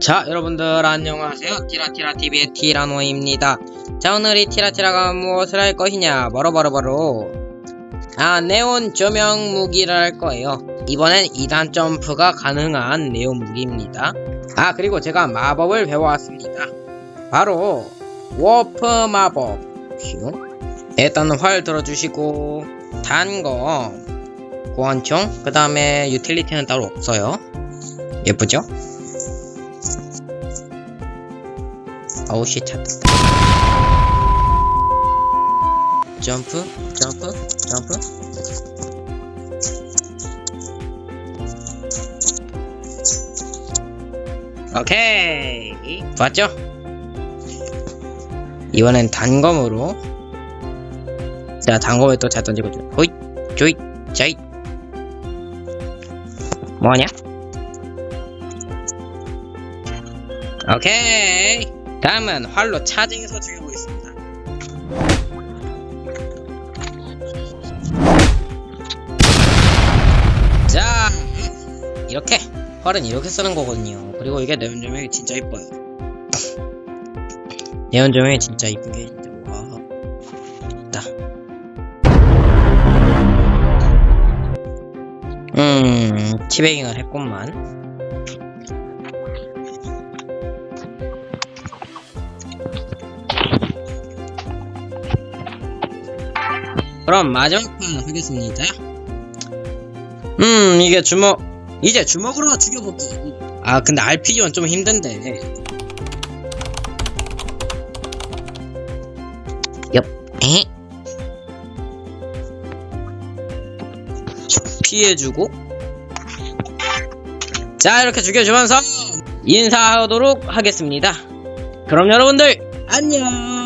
자 여러분들 안녕하세요. 티라티라TV의 티라노입니다. 자 오늘 이 티라티라가 무엇을 할 것이냐? 바로 바로 바로. 아 네온 조명 무기를 할 거예요. 이번엔 2단 점프가 가능한 네온 무기입니다. 아 그리고 제가 마법을 배워왔습니다. 바로 워프 마법. 휴. 일단 활 들어주시고 단검 고원총 그 다음에 유틸리티는 따로 없어요. 예쁘죠? 씨 찾다. 점프 점프 점프. 오케이. 좋았죠? 이번엔 단검으로. 자 단검을 또잘 던지고 호잇 조잇 자잇. 뭐하냐? 오케이 다음은 활로 차징해서 죽여보겠습니다. 자 이렇게. 활은 이렇게 쓰는 거거든요. 그리고 이게 네온 조명이 진짜 이뻐요. 네온 조명이 진짜 이쁘게 진짜 와. 있다 음 티베깅을 했구만 그럼 마지막 판 하겠습니다. 음, 이게 주먹, 이제 주먹으로 죽여볼게. 아, 근데 RPG는 좀 힘든데. 엽, 에? 피해주고. 자, 이렇게 죽여주면서 인사하도록 하겠습니다. 그럼 여러분들, 안녕!